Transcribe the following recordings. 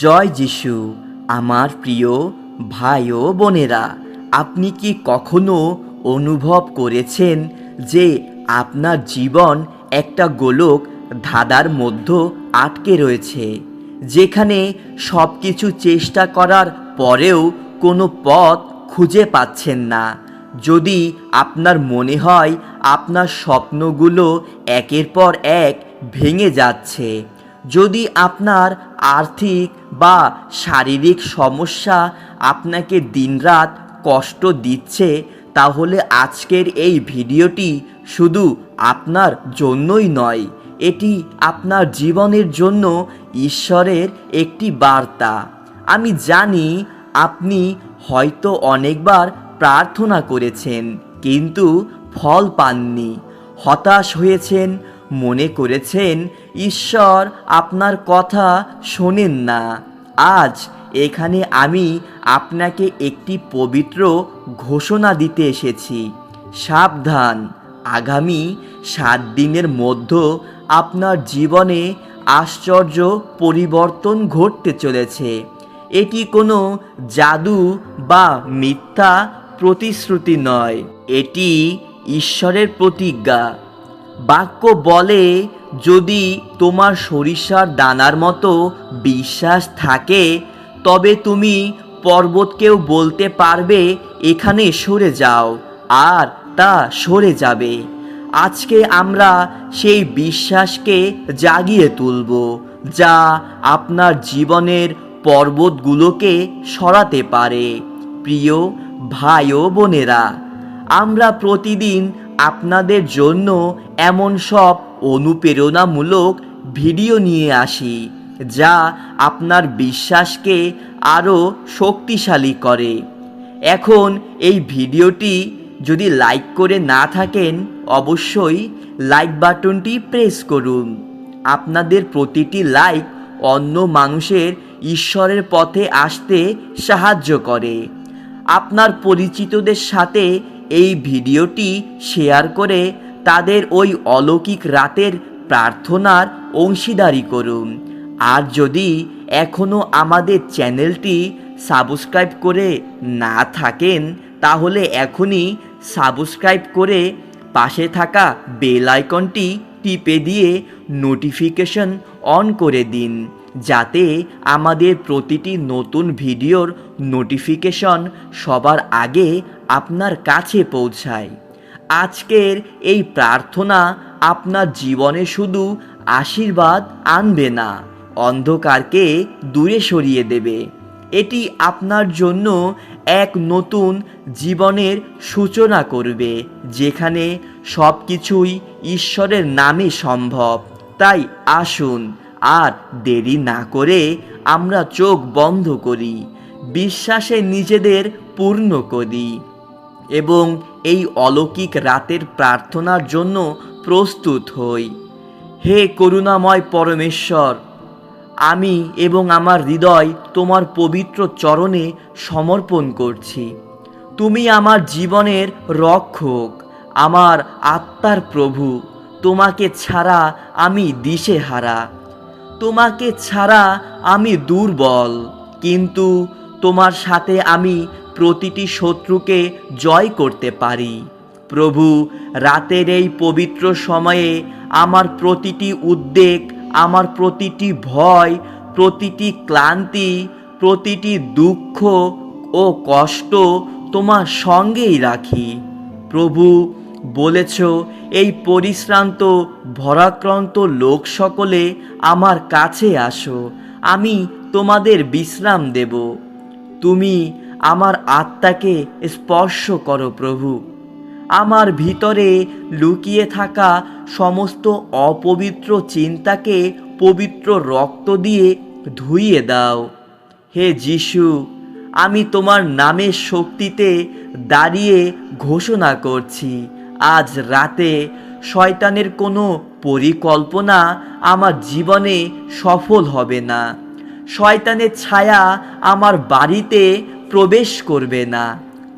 জয় যিশু, আমার প্রিয় ভাই ও বোনেরা, আপনি কি কখনো অনুভব করেছেন যে আপনার জীবন একটা গোলক ধাঁধার মধ্যে আটকে রয়েছে, যেখানে সব কিছু চেষ্টা করার পরেও কোনো পথ খুঁজে পাচ্ছেন না? যদি আপনার মনে হয় আপনার স্বপ্নগুলো একের পর এক ভেঙে যাচ্ছে, যদি আপনার আর্থিক বা শারীরিক সমস্যা আপনাকে দিনরাত কষ্ট দিচ্ছে, তাহলে আজকের এই ভিডিওটি শুধু আপনার জন্যই নয়, এটি আপনার জীবনের জন্য ঈশ্বরের একটি বার্তা। আমি জানি আপনি হয়তো অনেকবার প্রার্থনা করেছেন, কিন্তু ফল পাননি। হতাশ হয়েছেন মনে করেছেন, ঈশ্বর, আপনার কথা শোনেন না। আজ এখানে আমি আপনাকে একটি পবিত্র ঘোষণা দিতে এসেছি। সাবধান, আগামী সাত দিনের মধ্যে আপনার জীবনে আশ্চর্য পরিবর্তন ঘটতে চলেছে। এটি কোনো জাদু বা মিথ্যা প্রতিশ্রুতি নয়। এটি ঈশ্বরের প্রতিজ্ঞা। বাক্য বলে, যদি তোমার সরিষার দানার মতো বিশ্বাস থাকে, তবে তুমি পর্বতকেও বলতে পারবে, এখানে সরে যাও, আর তা সরে যাবে। আজকে আমরা সেই বিশ্বাসকে জাগিয়ে তুলব, যা আপনার জীবনের পর্বতগুলোকে সরাতে পারে। প্রিয় ভাই ও বোনেরা, আমরা প্রতিদিন আপনাদের জন্য এমন সব অনুপ্রেরণামূলক ভিডিও নিয়ে আসি, যা আপনার বিশ্বাসকে আরও শক্তিশালী করে। এখন এই ভিডিওটি যদি লাইক করে না থাকেন, অবশ্যই লাইক বাটনটি প্রেস করুন। আপনাদের প্রতিটি লাইক অন্য মানুষের ঈশ্বরের পথে আসতে সাহায্য করে। আপনার পরিচিতদের সাথে এই ভিডিওটি শেয়ার করে তাদের ওই অলৌকিক রাতের প্রার্থনার অংশীদারি করুন। আর যদি এখনও আমাদের চ্যানেলটি সাবস্ক্রাইব করে না থাকেন, তাহলে এখনই সাবস্ক্রাইব করে পাশে থাকা বেল আইকনটি টিপে দিয়ে নোটিফিকেশন অন করে দিন, যাতে আমাদের প্রতিটি নতুন ভিডিওর নোটিফিকেশন সবার আগে আপনার কাছে পৌঁছায়। আজকের এই প্রার্থনা আপনার জীবনে শুধু আশীর্বাদ আনবে না, অন্ধকারকে দূরে সরিয়ে দেবে। এটি আপনার জন্য এক নতুন জীবনের সূচনা করবে, যেখানে সব কিছুই ঈশ্বরের নামে সম্ভব। তাই আসুন, আর দেরি না করে আমরা চোখ বন্ধ করি, বিশ্বাসে নিজেদের পূর্ণ করি। এবং এই অলৌকিক রাতের প্রার্থনার জন্য প্রস্তুত হই। হে করুণাময় পরমেশ্বর, আমি এবং আমার হৃদয় তোমার পবিত্র চরণে সমর্পণ করছি। তুমি আমার জীবনের রক্ষক, আমার আত্মার প্রভু। তোমাকে ছাড়া আমি দিশেহারা। তোমাকে ছাড়া আমি দুর্বল, কিন্তু তোমার সাথে আমি প্রতিটি শত্রুকে জয় করতে পারি। প্রভু, রাতের এই পবিত্র সময়ে আমার প্রতিটি উদ্বেগ, আমার প্রতিটি ভয়, প্রতিটি ক্লান্তি, প্রতিটি দুঃখ ও কষ্ট তোমার সঙ্গেই রাখি। প্রভু, বলেছ, এই পরিশ্রান্ত, ভরাক্রান্ত লোক সকলে আমার কাছে আসো, আমি তোমাদের বিশ্রাম দেব। তুমি আমার আত্মাকে স্পর্শ করো প্রভু। আমার ভিতরে লুকিয়ে থাকা সমস্ত অপবিত্র চিন্তাকে পবিত্র রক্ত দিয়ে ধুইয়ে দাও। হে যিশু, আমি তোমার নামের শক্তিতে দাঁড়িয়ে ঘোষণা করছি। আজ রাতে শয়তানের কোনো পরিকল্পনা আমার জীবনে সফল হবে না। শয়তানের ছায়া আমার বাড়িতে প্রবেশ করবে না,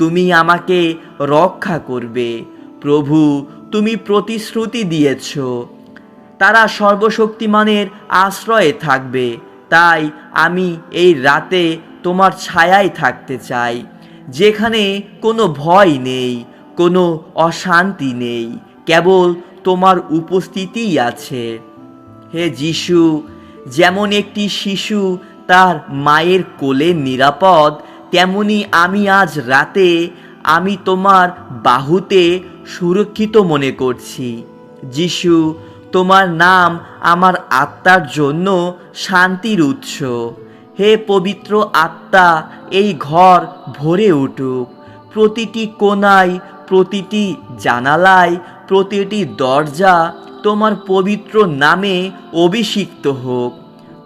তুমি আমাকে রক্ষা করবে। প্রভু, তুমি প্রতিশ্রুতি দিয়েছ। তারা সর্বশক্তিমানের আশ্রয়ে থাকবে, তাই আমি এই রাতে তোমার ছায়ায় থাকতে চাই, যেখানে কোনো ভয় নেই, কোনো অশান্তি নেই, কেবল তোমার উপস্থিতিই আছে। হে যিশু, যেমন একটি শিশু তার মায়ের কোলে নিরাপদ তেমনি আমি আজ রাতে আমি তোমার বাহুতে সুরক্ষিত মনে করছি। যিশু, তোমার নাম আমার আত্মার জন্য শান্তির উৎস। হে পবিত্র আত্মা, এই ঘর ভরে উঠুক। প্রতিটি কোনায় প্রতিটি জানালায়, প্রতিটি দরজা তোমার পবিত্র নামে অভিষিক্ত হোক।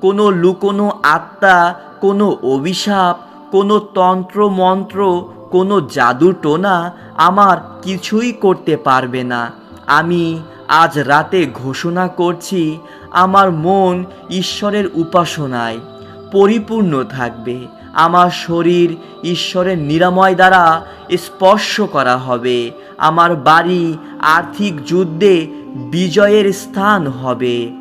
কোনো লুকোনো আত্মা, কোনো অভিশাপ কোনো তন্ত্র, মন্ত্র, কোনো জাদু টোনা আমার কিছুই করতে পারবে না। আমি আজ রাতে ঘোষণা করছি, আমার মন ঈশ্বরের উপাসনায় পরিপূর্ণ থাকবে। আমার শরীর ঈশ্বরের নিরাময় দ্বারা স্পর্শ করা হবে। আমার বাড়ি আর্থিক যুদ্ধে বিজয়ের স্থান হবে।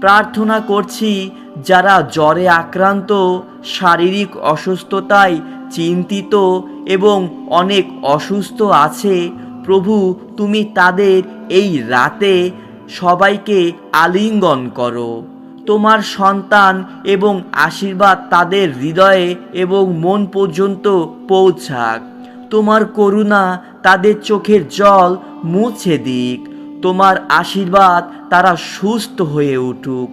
প্রার্থনা করছি, যারা জ্বরে আক্রান্ত শারীরিক অসুস্থতায় চিন্তিত এবং অনেক অসুস্থ আছে। প্রভু, তুমি তাদের এই রাতে সবাইকে আলিঙ্গন করো। তোমার সন্তান এবং আশীর্বাদ তাদের হৃদয়ে এবং মন পর্যন্ত পৌঁছাক। তোমার করুণা তাদের চোখের জল মুছে দিক। তোমার আশীর্বাদ তারা সুস্থ হয়ে উঠুক।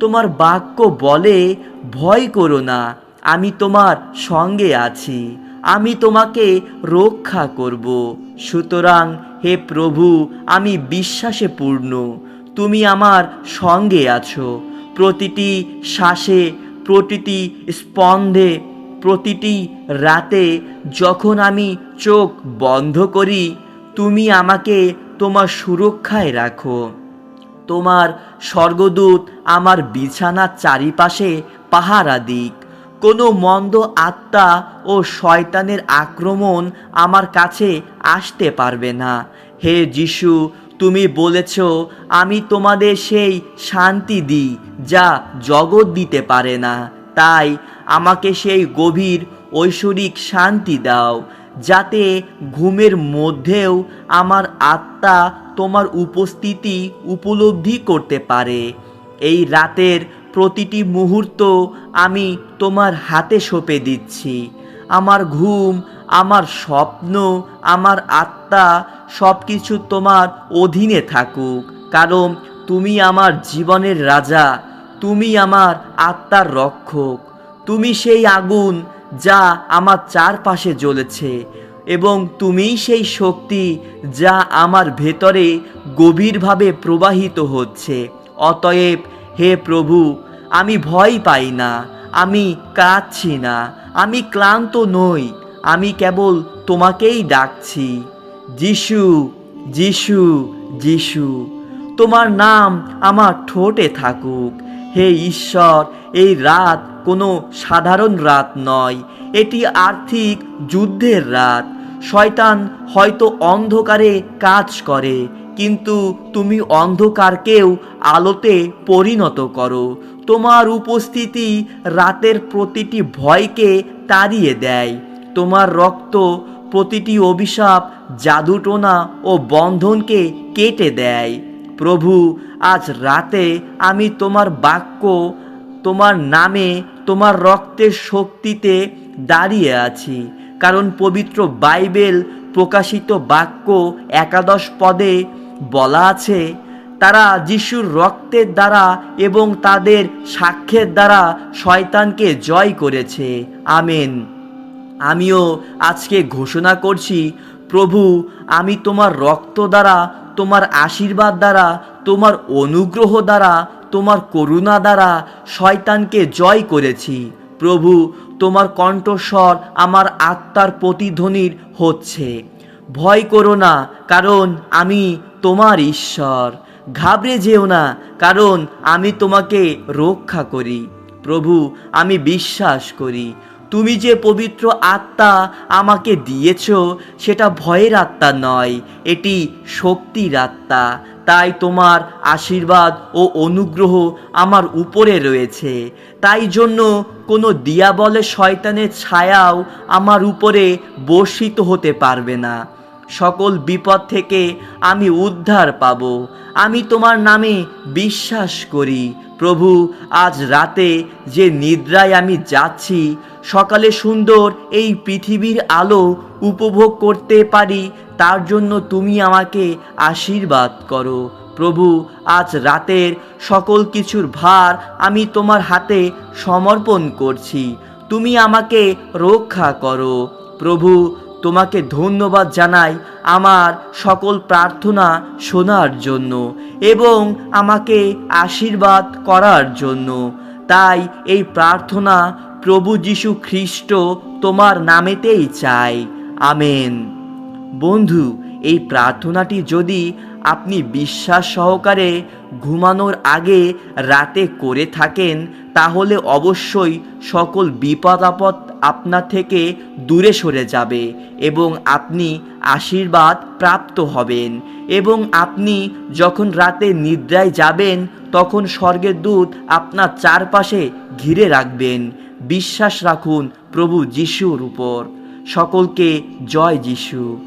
তোমার বাক্য বলে ভয় করো না, আমি তোমার সঙ্গে আছি, আমি তোমাকে রক্ষা করব। সুতরাং হে প্রভু, আমি বিশ্বাসে পূর্ণ, তুমি আমার সঙ্গে আছো। প্রতিটি শ্বাসে, প্রতিটি স্পন্দে, প্রতিটি রাতে যখন আমি চোখ বন্ধ করি, তুমি আমাকে তোমার সুরক্ষায় রাখো। তোমার স্বর্গদূত আমার বিছানার চারিপাশে পাহারা দিক। কোনো মন্দ আত্মা ও শয়তানের আক্রমণ আমার কাছে আসতে পারবে না। হে যিশু, তুমি বলেছ, আমি তোমাদের সেই শান্তি দিই যা জগৎ দিতে পারে না। তাই আমাকে সেই গভীর ঐশ্বরিক শান্তি দাও, যাতে ঘুমের মধ্যেও আমার আত্মা তোমার উপস্থিতি উপলব্ধি করতে পারে। এই রাতের প্রতিটি মুহূর্ত আমি তোমার হাতে সঁপে দিচ্ছি। আমার ঘুম, আমার স্বপ্ন, আমার আত্মা সব কিছু তোমার অধীনে থাকুক। কারণ তুমি আমার জীবনের রাজা, তুমি আমার আত্মার রক্ষক। তুমি সেই আগুন যা আমার চারপাশে জ্বলেছে এবং তুমিই সেই শক্তি যা আমার ভেতরে গভীরভাবে প্রবাহিত হচ্ছে। অতএব হে প্রভু আমি ভয় পাই না, আমি কাঁদছি না, আমি ক্লান্ত নই, আমি কেবল তোমাকেই ডাকছি। যিশু যিশু যিশু, তোমার নাম আমার ঠোঁটে থাকুক। হে ঈশ্বর, এই রাত কোনো সাধারণ রাত নয়, এটি আর্থিক যুদ্ধের রাত। শয়তান হয়তো অন্ধকারে কাজ করে, কিন্তু তুমি অন্ধকারকেও আলোতে পরিণত করো। তোমার উপস্থিতি রাতের প্রতিটি ভয়কে তাড়িয়ে দেয়। তোমার রক্ত প্রতিটি অভিশাপ, জাদুটোনা ও বন্ধনকে কেটে দেয়। প্রভু, আজ রাতে আমি তোমার বাক্য, তোমার নামে তোমার রক্তের শক্তিতে দাঁড়িয়ে আছি। কারণ পবিত্র বাইবেল প্রকাশিত বাক্য একাদশ পদে বলা আছে তারা যিশুর রক্তের দ্বারা এবং তাদের সাক্ষ্যের দ্বারা শয়তানকে জয় করেছে। আমেন। আমিও আজকে ঘোষণা করছি, প্রভু, আমি তোমার রক্ত দ্বারা, তোমার আশীর্বাদ দ্বারা, তোমার অনুগ্রহ দ্বারা, তোমার করুণা দ্বারা শয়তানকে জয় করেছি। প্রভু, তোমার কণ্ঠস্বর আমার আত্মার প্রতিধ্বনির হচ্ছে। ভয় করো না, কারণ আমি তোমার ঈশ্বর। ঘাবড়ে যেও না, কারণ আমি তোমাকে রক্ষা করি। প্রভু, আমি বিশ্বাস করি। তুমি যে পবিত্র আত্মা আমাকে দিয়েছ, সেটা ভয়ের আত্মা নয়, এটি শক্তির আত্মা। তাই তোমার আশীর্বাদ ও অনুগ্রহ আমার উপরে রয়েছে। তাই জন্য কোনো দিয়াবলে শয়তানের ছায়াও আমার উপরে বর্ষিত হতে পারবে না। সকল বিপদ থেকে আমি উদ্ধার পাব। আমি তোমার নামে বিশ্বাস করি। প্রভু, আজ রাতে যে নিদ্রায় আমি যাচ্ছি, সকালে সুন্দর এই পৃথিবীর আলো উপভোগ করতে পারি, তার জন্য তুমি আমাকে আশীর্বাদ করো। প্রভু, আজ রাতের সকল কিছুর ভার আমি তোমার হাতে সমর্পণ করছি। তুমি আমাকে রক্ষা করো। প্রভু তোমাকে ধন্যবাদ জানাই আমার সকল প্রার্থনা শোনার জন্য এবং আমাকে আশীর্বাদ করার জন্য। তাই এই প্রার্থনা প্রভু যীশু খ্রিস্ট তোমার নামেতেই চাই। আমেন। বন্ধু, এই প্রার্থনাটি যদি আপনি বিশ্বাস সহকারে ঘুমানোর আগে রাতে করে থাকেন, তাহলে অবশ্যই সকল বিপদ আপদ আপনার থেকে দূরে সরে যাবে এবং আপনি আশীর্বাদ প্রাপ্ত হবেন। এবং আপনি যখন রাতে নিদ্রায় যাবেন, তখন স্বর্গের দূত আপনার চারপাশে ঘিরে রাখবেন। বিশ্বাস রাখুন প্রভু যিশুর উপর। সকলকে জয় যিশু।